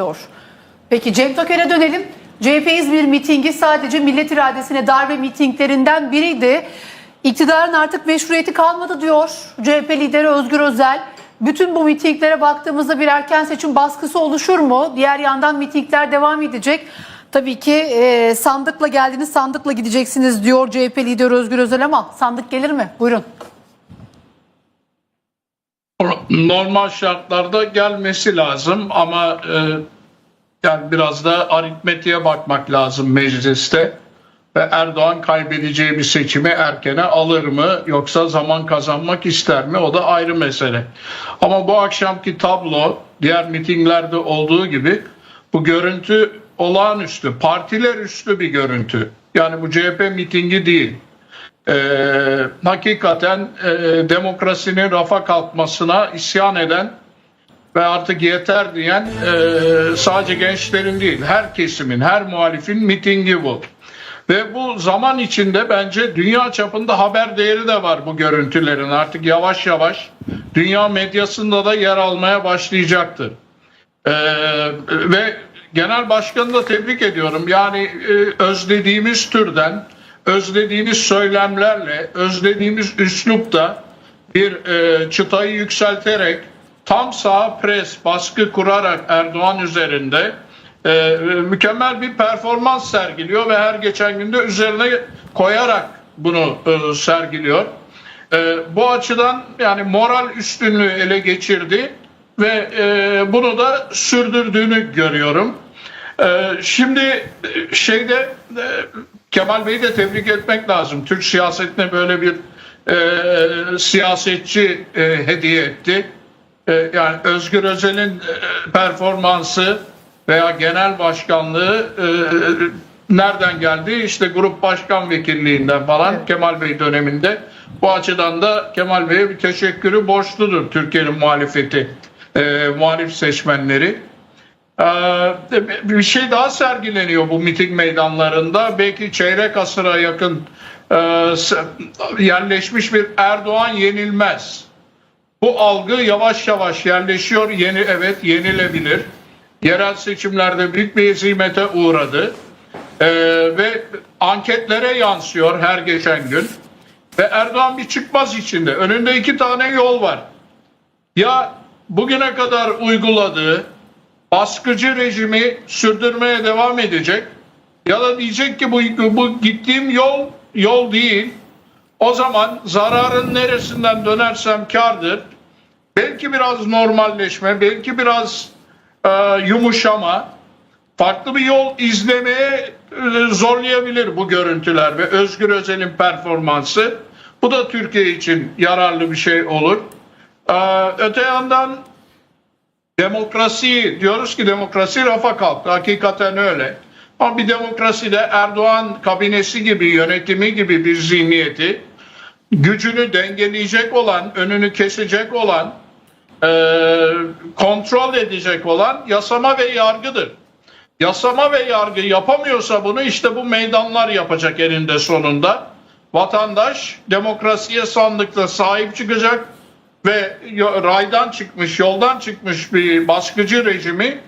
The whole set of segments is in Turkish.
Zor. Peki Cem Toker'e dönelim. CHP İzmir mitingi sadece millet iradesine darbe mitinglerinden biriydi. İktidarın artık meşruiyeti kalmadı diyor CHP lideri Özgür Özel. Bütün bu mitinglere baktığımızda bir erken seçim baskısı oluşur mu? Diğer yandan mitingler devam edecek. Tabii ki e, sandıkla geldiniz, sandıkla gideceksiniz diyor CHP lideri Özgür Özel ama sandık gelir mi? Buyurun. Normal şartlarda gelmesi lazım ama e, yani biraz da aritmetiğe bakmak lazım mecliste ve Erdoğan kaybedeceği bir seçimi erkene alır mı yoksa zaman kazanmak ister mi o da ayrı mesele. Ama bu akşamki tablo diğer mitinglerde olduğu gibi bu görüntü olağanüstü, partiler üstü bir görüntü. Yani bu CHP mitingi değil e, hakikaten e, demokrasinin rafa kalkmasına isyan eden ve artık yeter diyen e, sadece gençlerin değil her kesimin, her muhalifin mitingi bu. Ve bu zaman içinde bence dünya çapında haber değeri de var bu görüntülerin. Artık yavaş yavaş dünya medyasında da yer almaya başlayacaktır. Ee, ve genel başkanı da tebrik ediyorum. Yani e, özlediğimiz türden, özlediğimiz söylemlerle, özlediğimiz üslupta bir e, çıtayı yükselterek tam sağ pres baskı kurarak Erdoğan üzerinde e, mükemmel bir performans sergiliyor ve her geçen günde üzerine koyarak bunu e, sergiliyor. E, bu açıdan yani moral üstünlüğü ele geçirdi ve e, bunu da sürdürdüğünü görüyorum. E, şimdi e, şeyde e, Kemal Bey'i de tebrik etmek lazım. Türk siyasetine böyle bir e, siyasetçi e, hediye etti. E, yani Özgür Özel'in e, performansı veya genel başkanlığı e, nereden geldi? İşte grup başkan vekilliğinden falan Evet. Kemal Bey döneminde. Bu açıdan da Kemal Bey'e bir teşekkürü borçludur Türkiye'nin muhalefeti, e, muhalif seçmenleri. Ee, bir şey daha sergileniyor bu miting meydanlarında. Belki çeyrek asıra yakın e, yerleşmiş bir Erdoğan yenilmez. Bu algı yavaş yavaş yerleşiyor. Yeni evet yenilebilir. Yerel seçimlerde büyük bir hezimete uğradı. Ee, ve anketlere yansıyor her geçen gün. Ve Erdoğan bir çıkmaz içinde. Önünde iki tane yol var. Ya bugüne kadar uyguladığı baskıcı rejimi sürdürmeye devam edecek ya da diyecek ki bu, bu gittiğim yol yol değil. O zaman zararın neresinden dönersem kardır. Belki biraz normalleşme, belki biraz e, yumuşama, farklı bir yol izlemeye e, zorlayabilir bu görüntüler ve Özgür Özel'in performansı. Bu da Türkiye için yararlı bir şey olur. E, öte yandan demokrasi diyoruz ki demokrasi rafa kalktı. Hakikaten öyle. Ama bir demokraside Erdoğan kabinesi gibi, yönetimi gibi bir zihniyeti gücünü dengeleyecek olan, önünü kesecek olan, e, kontrol edecek olan yasama ve yargıdır. Yasama ve yargı yapamıyorsa bunu işte bu meydanlar yapacak eninde sonunda. Vatandaş demokrasiye sandıkta sahip çıkacak ve raydan çıkmış, yoldan çıkmış bir baskıcı rejimi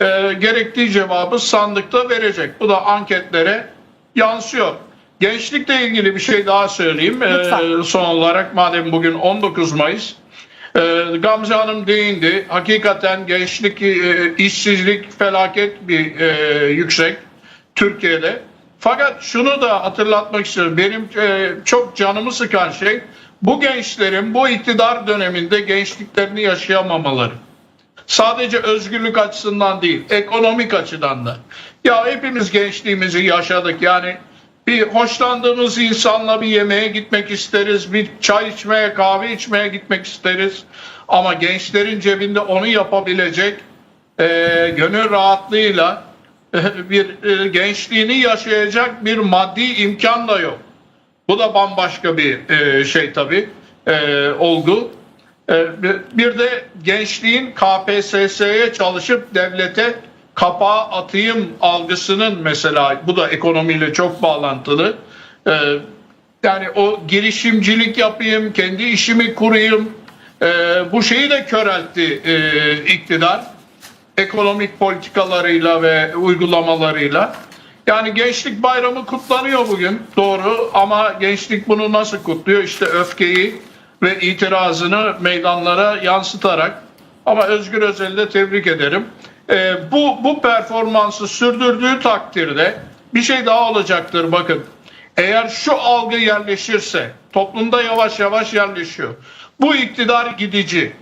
e, gerektiği cevabı sandıkta verecek. Bu da anketlere yansıyor. Gençlikle ilgili bir şey daha söyleyeyim. E, son olarak madem bugün 19 Mayıs. E, Gamze Hanım değindi. Hakikaten gençlik, e, işsizlik felaket bir e, yüksek Türkiye'de. Fakat şunu da hatırlatmak istiyorum. Benim e, çok canımı sıkan şey bu gençlerin bu iktidar döneminde gençliklerini yaşayamamaları. Sadece özgürlük açısından değil, ekonomik açıdan da. Ya hepimiz gençliğimizi yaşadık. Yani bir hoşlandığımız insanla bir yemeğe gitmek isteriz, bir çay içmeye, kahve içmeye gitmek isteriz. Ama gençlerin cebinde onu yapabilecek e, gönül rahatlığıyla e, bir e, gençliğini yaşayacak bir maddi imkan da yok. Bu da bambaşka bir e, şey tabii, e, olgu. E, bir- de gençliğin KPSS'ye çalışıp devlete kapağı atayım algısının mesela bu da ekonomiyle çok bağlantılı. E, yani o girişimcilik yapayım, kendi işimi kurayım. e, bu şeyi de köreltti e, iktidar. ekonomik politikalarıyla ve uygulamalarıyla. Yani gençlik bayramı kutlanıyor bugün doğru ama gençlik bunu nasıl kutluyor? İşte öfkeyi ve itirazını meydanlara yansıtarak ama Özgür Özel'i de tebrik ederim. Ee, bu, bu performansı sürdürdüğü takdirde bir şey daha olacaktır bakın. Eğer şu algı yerleşirse toplumda yavaş yavaş yerleşiyor. Bu iktidar gidici.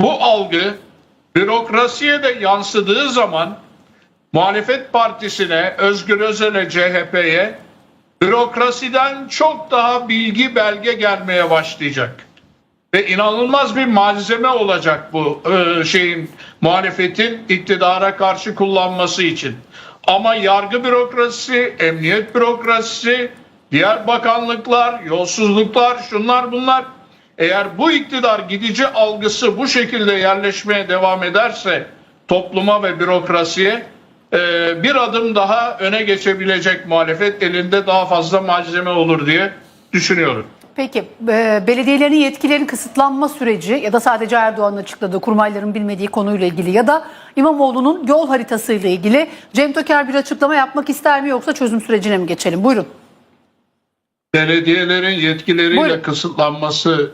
Bu algı bürokrasiye de yansıdığı zaman muhalefet partisine, Özgür Özel'e, CHP'ye bürokrasiden çok daha bilgi belge gelmeye başlayacak. Ve inanılmaz bir malzeme olacak bu e, şeyin muhalefetin iktidara karşı kullanması için. Ama yargı bürokrasisi, emniyet bürokrasisi, diğer bakanlıklar, yolsuzluklar, şunlar bunlar eğer bu iktidar gidici algısı bu şekilde yerleşmeye devam ederse topluma ve bürokrasiye bir adım daha öne geçebilecek muhalefet elinde daha fazla malzeme olur diye düşünüyorum. Peki e, belediyelerin yetkilerin kısıtlanma süreci ya da sadece Erdoğan'ın açıkladığı kurmayların bilmediği konuyla ilgili ya da İmamoğlu'nun yol haritası ile ilgili Cem Toker bir açıklama yapmak ister mi yoksa çözüm sürecine mi geçelim? Buyurun. belediyelerin yetkileriyle Buyurun. kısıtlanması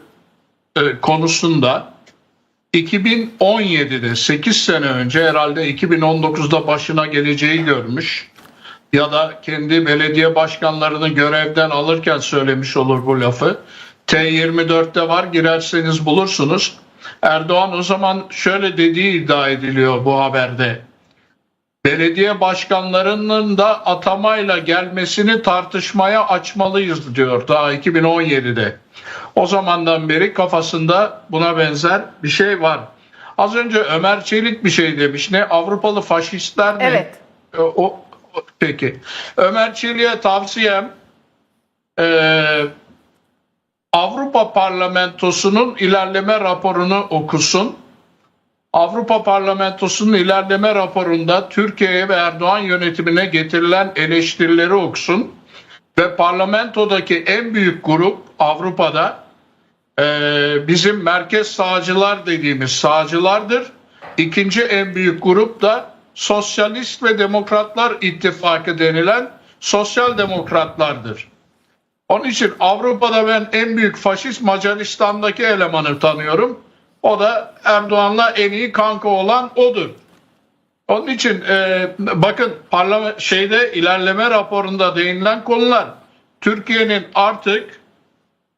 e, konusunda 2017'de 8 sene önce herhalde 2019'da başına geleceği görmüş ya da kendi belediye başkanlarını görevden alırken söylemiş olur bu lafı. T24'te var girerseniz bulursunuz. Erdoğan o zaman şöyle dediği iddia ediliyor bu haberde belediye başkanlarının da atamayla gelmesini tartışmaya açmalıyız diyor daha 2017'de. O zamandan beri kafasında buna benzer bir şey var. Az önce Ömer Çelik bir şey demiş. Ne Avrupalı faşistler mi? Evet. E, O, o- peki. Ömer Çelik'e tavsiyem e, Avrupa Parlamentosu'nun ilerleme raporunu okusun. Avrupa Parlamentosu'nun ilerleme raporunda Türkiye'ye ve Erdoğan yönetimine getirilen eleştirileri okusun ve parlamentodaki en büyük grup Avrupa'da bizim merkez sağcılar dediğimiz sağcılardır. İkinci en büyük grup da Sosyalist ve Demokratlar İttifakı denilen sosyal demokratlardır. Onun için Avrupa'da ben en büyük faşist Macaristan'daki elemanı tanıyorum. O da Erdoğan'la en iyi kanka olan odur. Onun için e, bakın parlament şeyde ilerleme raporunda değinilen konular Türkiye'nin artık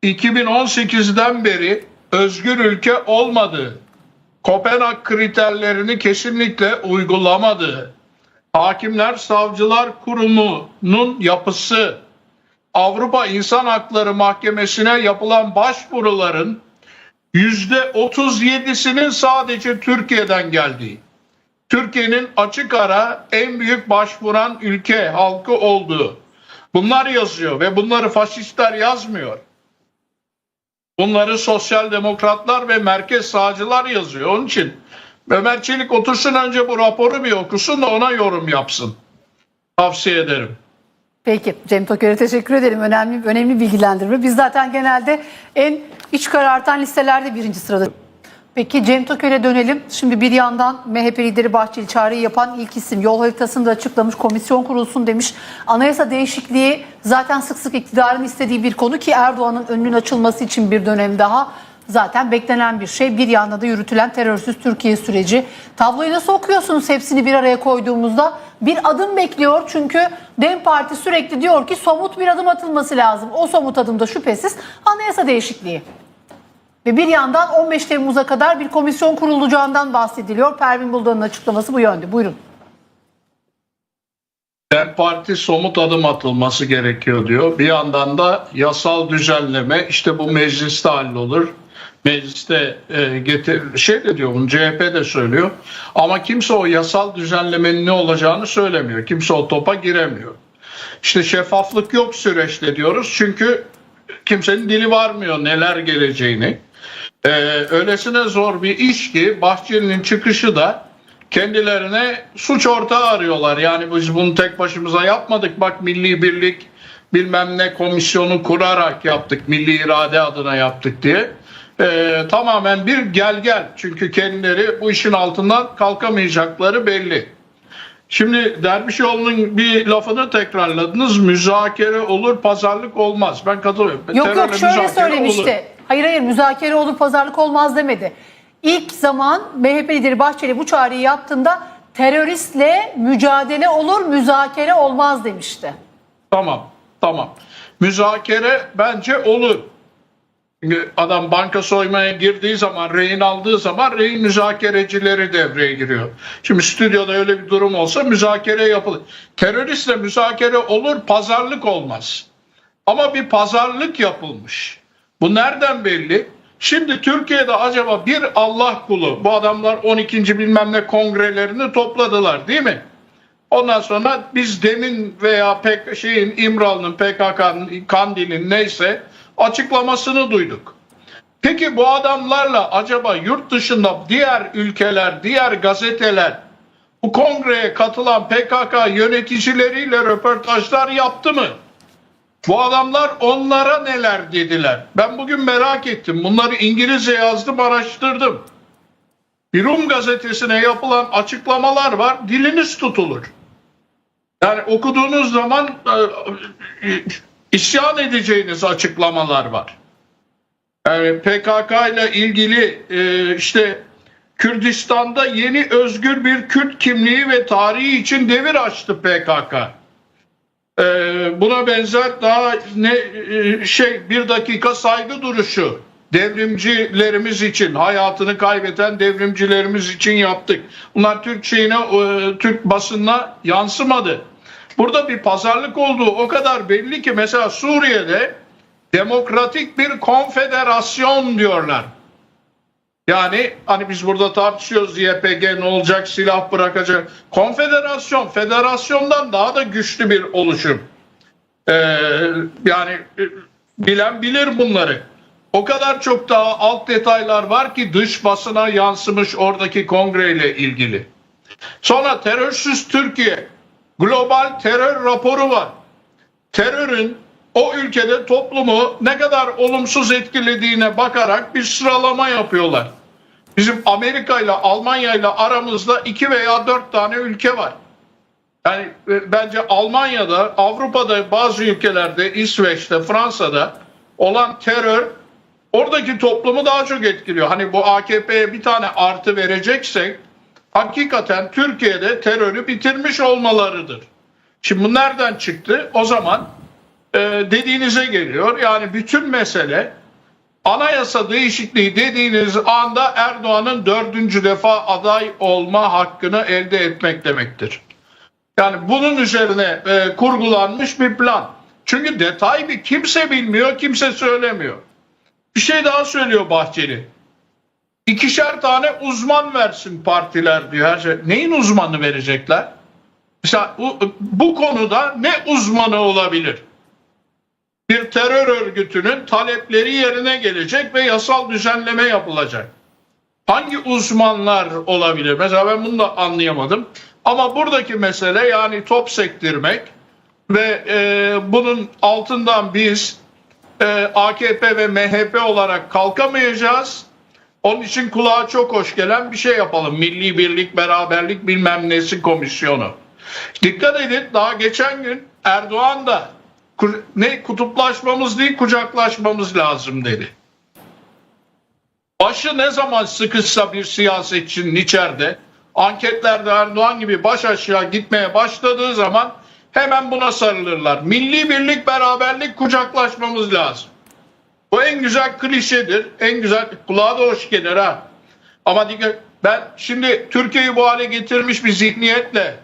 2018'den beri özgür ülke olmadığı, Kopenhag kriterlerini kesinlikle uygulamadığı, Hakimler Savcılar Kurumu'nun yapısı, Avrupa İnsan Hakları Mahkemesi'ne yapılan başvuruların %37'sinin sadece Türkiye'den geldiği. Türkiye'nin açık ara en büyük başvuran ülke halkı olduğu. Bunlar yazıyor ve bunları faşistler yazmıyor. Bunları sosyal demokratlar ve merkez sağcılar yazıyor. Onun için Ömer Çelik otursun önce bu raporu bir okusun da ona yorum yapsın. Tavsiye ederim. Peki Cem Toker'e teşekkür ederim. Önemli önemli bilgilendirme. Biz zaten genelde en iç karartan listelerde birinci sırada. Peki Cem Toker'e dönelim. Şimdi bir yandan MHP lideri Bahçeli çağrıyı yapan ilk isim yol haritasını da açıklamış. Komisyon kurulsun demiş. Anayasa değişikliği zaten sık sık iktidarın istediği bir konu ki Erdoğan'ın önünün açılması için bir dönem daha zaten beklenen bir şey. Bir yanda da yürütülen terörsüz Türkiye süreci. Tabloyu nasıl okuyorsunuz hepsini bir araya koyduğumuzda? Bir adım bekliyor çünkü DEM Parti sürekli diyor ki somut bir adım atılması lazım. O somut adım da şüphesiz anayasa değişikliği. Ve bir yandan 15 Temmuz'a kadar bir komisyon kurulacağından bahsediliyor. Pervin Buldan'ın açıklaması bu yönde. Buyurun. DEM Parti somut adım atılması gerekiyor diyor. Bir yandan da yasal düzenleme işte bu mecliste hallolur. Mecliste e, getir şey de diyor bunu CHP de söylüyor. Ama kimse o yasal düzenlemenin ne olacağını söylemiyor. Kimse o topa giremiyor. İşte şeffaflık yok süreçte diyoruz. Çünkü kimsenin dili varmıyor neler geleceğini. Ee, öylesine zor bir iş ki Bahçeli'nin çıkışı da kendilerine suç ortağı arıyorlar. Yani biz bunu tek başımıza yapmadık. Bak Milli Birlik bilmem ne komisyonu kurarak yaptık. Milli irade adına yaptık diye. e, tamamen bir gel gel. Çünkü kendileri bu işin altından kalkamayacakları belli. Şimdi Dervişoğlu'nun bir lafını tekrarladınız. Müzakere olur, pazarlık olmaz. Ben katılıyorum. Yok Terörle yok şöyle söylemişti. olur. Hayır hayır müzakere olur pazarlık olmaz demedi. İlk zaman MHP lideri Bahçeli bu çağrıyı yaptığında teröristle mücadele olur müzakere olmaz demişti. Tamam, tamam. Müzakere bence olur. Adam banka soymaya girdiği zaman, rehin aldığı zaman rehin müzakerecileri devreye giriyor. Şimdi stüdyoda öyle bir durum olsa müzakere yapılır. Teröristle müzakere olur, pazarlık olmaz. Ama bir pazarlık yapılmış. Bu nereden belli? Şimdi Türkiye'de acaba bir Allah kulu, bu adamlar 12. bilmem ne kongrelerini topladılar değil mi? Ondan sonra biz demin veya pek şeyin İmralı'nın PKK'nın Kandil'in neyse açıklamasını duyduk. Peki bu adamlarla acaba yurt dışında diğer ülkeler, diğer gazeteler bu kongreye katılan PKK yöneticileriyle röportajlar yaptı mı? Bu adamlar onlara neler dediler? Ben bugün merak ettim. Bunları İngilizce yazdım, araştırdım. Bir Rum gazetesine yapılan açıklamalar var. Diliniz tutulur. Yani okuduğunuz zaman e, e, isyan edeceğiniz açıklamalar var. Yani PKK ile ilgili e, işte Kürdistan'da yeni özgür bir Kürt kimliği ve tarihi için devir açtı PKK. E, buna benzer daha ne e, şey bir dakika saygı duruşu devrimcilerimiz için hayatını kaybeden devrimcilerimiz için yaptık. Bunlar Türk şeyine e, Türk basınına yansımadı. Burada bir pazarlık olduğu o kadar belli ki mesela Suriye'de demokratik bir konfederasyon diyorlar. Yani hani biz burada tartışıyoruz YPG ne olacak silah bırakacak. Konfederasyon federasyondan daha da güçlü bir oluşum. Ee, yani e, bilen bilir bunları. O kadar çok daha alt detaylar var ki dış basına yansımış oradaki kongreyle ilgili. Sonra terörsüz Türkiye global terör raporu var. Terörün o ülkede toplumu ne kadar olumsuz etkilediğine bakarak bir sıralama yapıyorlar. Bizim Amerika ile Almanya ile aramızda iki veya dört tane ülke var. Yani e, bence Almanya'da, Avrupa'da bazı ülkelerde, İsveç'te, Fransa'da olan terör oradaki toplumu daha çok etkiliyor. Hani bu AKP'ye bir tane artı vereceksek hakikaten Türkiye'de terörü bitirmiş olmalarıdır. Şimdi bu nereden çıktı? O zaman e, dediğinize geliyor. Yani bütün mesele anayasa değişikliği dediğiniz anda Erdoğan'ın dördüncü defa aday olma hakkını elde etmek demektir. Yani bunun üzerine e, kurgulanmış bir plan. Çünkü detay bir kimse bilmiyor, kimse söylemiyor. Bir şey daha söylüyor Bahçeli. İkişer tane uzman versin partiler diyor. Her şey. Neyin uzmanı verecekler? Mesela bu, konuda ne uzmanı olabilir? Bir terör örgütünün talepleri yerine gelecek ve yasal düzenleme yapılacak. Hangi uzmanlar olabilir? Mesela ben bunu da anlayamadım. Ama buradaki mesele yani top sektirmek ve e, bunun altından biz e, AKP ve MHP olarak kalkamayacağız. Onun için kulağa çok hoş gelen bir şey yapalım. Milli Birlik, Beraberlik bilmem nesi komisyonu. Dikkat edin daha geçen gün Erdoğan da ne kutuplaşmamız değil kucaklaşmamız lazım dedi. Başı ne zaman sıkışsa bir siyasetçinin içeride anketlerde Erdoğan gibi baş aşağı gitmeye başladığı zaman hemen buna sarılırlar. Milli birlik beraberlik kucaklaşmamız lazım. Bu en güzel klişedir. En güzel kulağa da hoş gelir ha. Ama ben şimdi Türkiye'yi bu hale getirmiş bir zihniyetle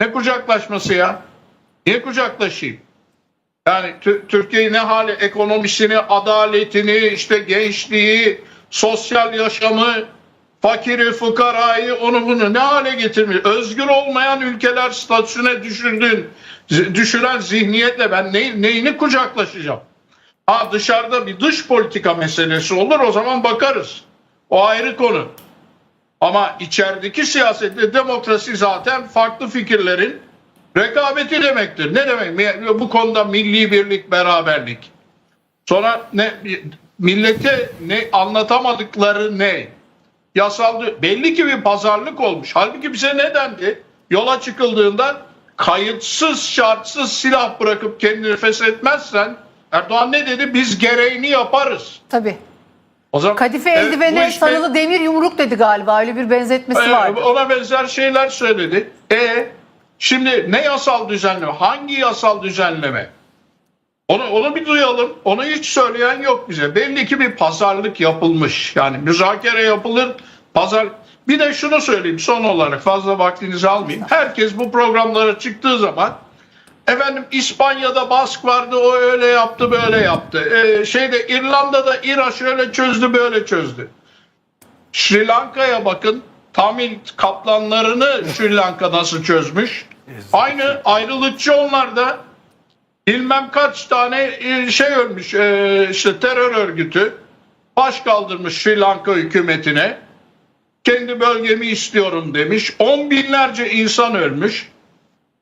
ne kucaklaşması ya? Niye kucaklaşayım? Yani Tü- Türkiye'yi ne hale ekonomisini, adaletini, işte gençliği, sosyal yaşamı, fakiri, fukarayı, onu bunu ne hale getirmiş? Özgür olmayan ülkeler statüsüne düşürdün, düşüren zihniyetle ben ne, neyini kucaklaşacağım? Ha dışarıda bir dış politika meselesi olur o zaman bakarız. O ayrı konu. Ama içerideki siyasette demokrasi zaten farklı fikirlerin rekabeti demektir. Ne demek? Bu konuda milli birlik, beraberlik. Sonra ne millete ne anlatamadıkları ne? Yasal belli ki bir pazarlık olmuş. Halbuki bize ne dendi? Yola çıkıldığında kayıtsız şartsız silah bırakıp kendini feshetmezsen Erdoğan ne dedi? Biz gereğini yaparız. Tabii. O zaman Kadife Evet, eldivene işte- sarılı demir yumruk dedi galiba. Öyle bir benzetmesi Ee, vardı. Ona benzer şeyler söyledi. E şimdi ne yasal düzenleme? Hangi yasal düzenleme? Onu, onu bir duyalım. Onu hiç söyleyen yok bize. Belli ki bir pazarlık yapılmış. Yani müzakere yapılır. Pazar. Bir de şunu söyleyeyim son olarak fazla vaktinizi almayayım. Herkes bu programlara çıktığı zaman efendim İspanya'da bask vardı o öyle yaptı böyle yaptı. Ee, şeyde İrlanda'da İRA şöyle çözdü böyle çözdü. Sri Lanka'ya bakın. Tamil kaplanlarını Sri Lanka nasıl çözmüş? Aynı ayrılıkçı onlar da. Bilmem kaç tane e, şey ölmüş e, işte terör örgütü baş kaldırmış Sri Lanka hükümetine. Kendi bölgemi istiyorum demiş. On binlerce insan ölmüş.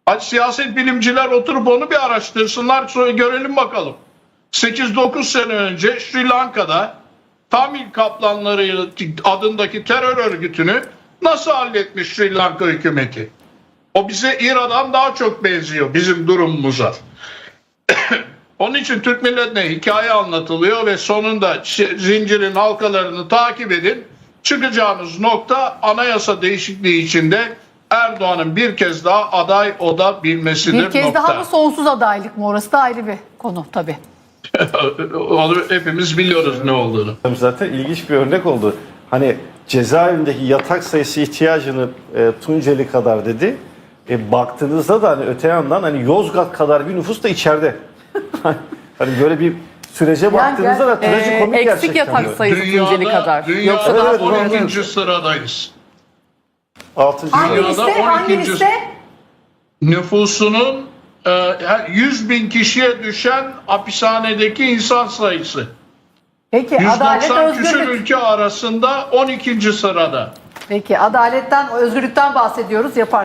Hadi siyaset bilimciler oturup onu bir araştırsınlar sonra görelim bakalım. 8-9 sene önce Sri Lanka'da Tamil Kaplanları adındaki terör örgütünü nasıl halletmiş Sri Lanka hükümeti? O bize İran'dan daha çok benziyor bizim durumumuza. Onun için Türk milletine hikaye anlatılıyor ve sonunda zincirin halkalarını takip edin. Çıkacağınız nokta anayasa değişikliği içinde Erdoğan'ın bir kez daha aday olabilmesidir Bir kez nokta. daha mı sonsuz adaylık mı? Orası da ayrı bir konu tabii. Onu hepimiz biliyoruz ne olduğunu. Zaten ilginç bir örnek oldu. Hani cezaevindeki yatak sayısı ihtiyacını e, Tunceli kadar dedi. E, baktığınızda da hani öte yandan hani Yozgat kadar bir nüfus da içeride. hani böyle bir sürece baktığınızda da Ee, trajikomik eksik gerçekten. yatak böyle. sayısı Tunceli kadar. Dünyada Yoksa Evet, daha evet, fazla. evet. 12. sıradayız. Altıncı Hangi Dünyada liste? Hangi 12. liste? Nüfusunun e, her 100 bin kişiye düşen hapishanedeki insan sayısı. Peki adalet 190 küsur özgürlük. ülke arasında 12. sırada. Peki adaletten özgürlükten bahsediyoruz yapar.